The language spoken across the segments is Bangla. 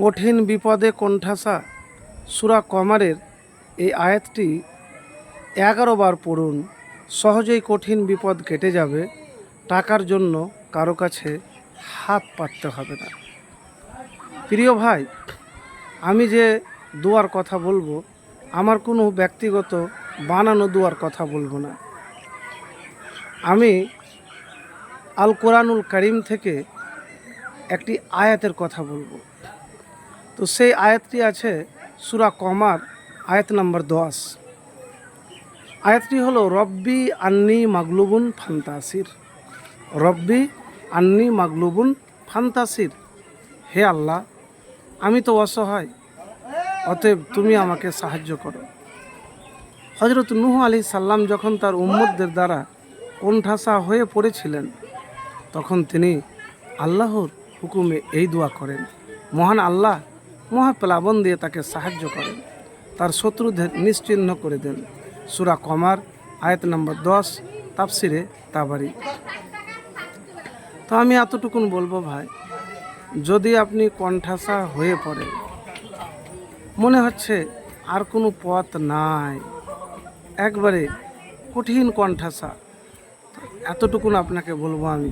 কঠিন বিপদে কণ্ঠাসা সুরা কমারের এই আয়াতটি এগারো বার পড়ুন, সহজেই কঠিন বিপদ কেটে যাবে, টাকার জন্য কারও কাছে হাত পাততে হবে না। প্রিয় ভাই, আমি যে দুয়ার কথা বলব, আমার কোনো ব্যক্তিগত বানানো দুয়ার কথা বলব না। আমি আল কোরআনুল করিম থেকে একটি আয়াতের কথা বলব। তো সেই আয়াতটি আছে সুরা কমার, আয়াত নম্বর দশ। আয়াতটি হলো, রব্বি আন্নি মাগলুবুন ফান্তাসির। রব্বি আন্নি মাগলুবুন ফান্তাসির। হে আল্লাহ, আমি তো অসহায়, অতএব তুমি আমাকে সাহায্য করো। হজরত নুহ আলী সাল্লাম যখন তার উম্মতদের দ্বারা কোণঠাসা হয়ে পড়েছিলেন, তখন তিনি আল্লাহর হুকুমে এই দোয়া করেন, মহান আল্লাহ মহাপ্লাবন দিয়ে তাকে সাহায্য করেন। তার শত্রুদের নিশ্চিহ্ন করে দেন। সুরা কমার আয়াত নম্বর দশ, তাফসিরে তাবারি। তো আমি এতটুকুন বলব ভাই, যদি আপনি কণ্ঠাসা হয়ে পড়েন, মনে হচ্ছে আর কোনো পথ নাই। একবারে কঠিন কণ্ঠাসা। এতটুকুন আপনাকে বলব আমি,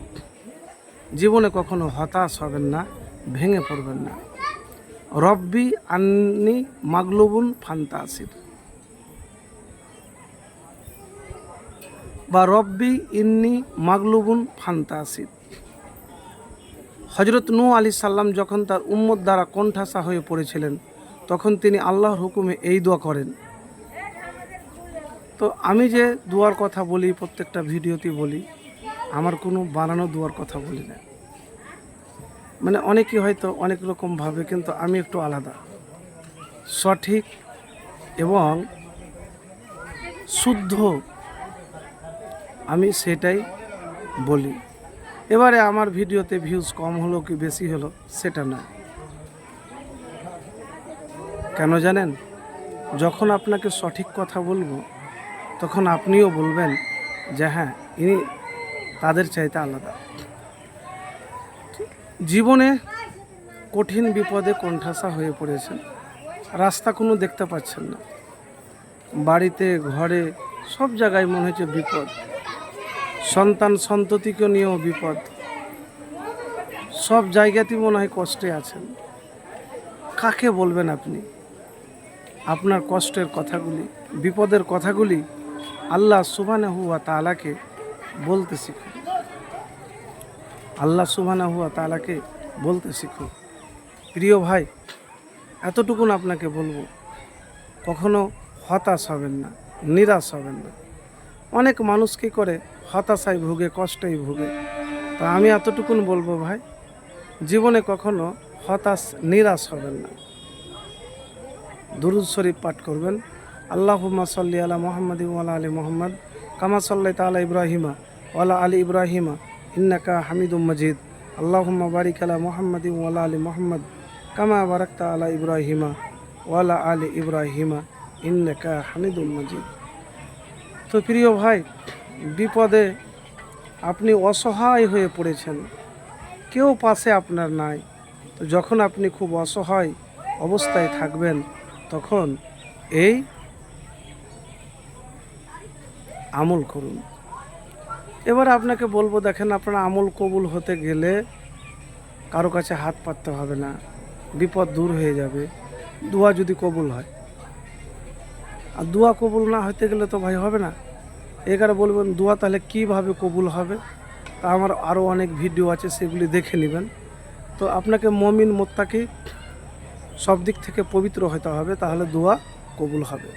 জীবনে কখনো হতাশ হবেন না, ভেঙে পড়বেন না। রব্বি আন্নি মাগলুবুন ফান্তাসির। বা রব্বি ইন্নি মাগলুবুন ফান্তাসির। হজরত নূ আলী সাল্লাম যখন তার উম্মত দ্বারা কণ্ঠাসা হয়ে পড়েছিলেন, তখন তিনি আল্লাহর হুকুমে এই দোয়া করেন। তো আমি যে দুয়ার কথা বলি, প্রত্যেকটা ভিডিওতে বলি, আমার কোনো বানানো দুয়ার কথা বলি না। মানে অনেকেই হয়তো অনেক রকম ভাবে, কিন্তু আমি একটু আলাদা। সঠিক এবং শুদ্ধ আমি সেটাই বলি। এবারে আমার ভিডিওতে ভিউজ কম হলো কি বেশি হলো, সেটা না। কেন জানেন? যখন আপনাকে সঠিক কথা বলব, তখন আপনিও বলবেন যে হ্যাঁ ইনি তাদের চাইতে আলাদা। জীবনে কঠিন বিপদে কণ্ঠাসা হয়ে পড়েছেন। রাস্তা কোনো দেখতে পাচ্ছেন না। বাড়িতে, ঘরে, সব জায়গায় মনে হচ্ছে বিপদ। সন্তান সন্ততিকে নিয়েও বিপদ। সব জায়গাতেই মনে হয় কষ্টে আছেন। কাকে বলবেন আপনি? আপনার কষ্টের কথাগুলি, বিপদের কথাগুলি আল্লাহ সুবানে হুয়া তালাকে বলতে শিখুন। আল্লাহ সুবানা হুয়া তালাকে বলতে শিখুন। প্রিয় ভাই, এতটুকুন আপনাকে বলব, কখনো হতাশ হবেন না, নিরাশ হবেন না। অনেক মানুষ কী করে, হতাশায় ভুগে, কষ্টেই ভুগে। তো আমি এতটুকুন বলব ভাই, জীবনে কখনো হতাশ, নিরাশ হবেন না। দুরুদ শরীফ পাঠ করবেন, আল্লাহুম্মা সাল্লি আলা মোহাম্মদ ওয়ালা আলী মোহাম্মদ, কামা সাল্লাই তালা ইব্রাহিমা ওয়ালা আলী ইব্রাহিমা ইন্নাকা হামিদুম মজিদ। আল্লাহুম্মা বারিক আলা মোহাম্মদ ওয়ালা আলী মোহাম্মদ, কামা বারাকতা আলা ইব্রাহিমা ওয়ালা আলী ইব্রাহিমা, ইন্নাকা হামিদুম মজিদ। তো প্রিয় ভাই, বিপদে আপনি অসহায় হয়ে পড়েছেন, কেউ পাশে আপনার নাই। তো যখন আপনি খুব অসহায় অবস্থায় থাকবেন, তখন এই আমল করুন। এবার আপনাকে বলব, দেখেন আপনার আমল কবুল হতে গেলে কারও কাছে হাত পাততে হবে না, বিপদ দূর হয়ে যাবে, দোয়া যদি কবুল হয়। আর দোয়া কবুল না হতে গেলে তো ভাই হবে না। এখানে বলবেন, দোয়া তাহলে কীভাবে কবুল হবে? তা আমার আরও অনেক ভিডিও আছে, সেগুলি দেখে নেবেন। তো আপনাকে মমিন মোত্তাকি সব দিক থেকে পবিত্র হতে হবে, তাহলে দোয়া কবুল হবে।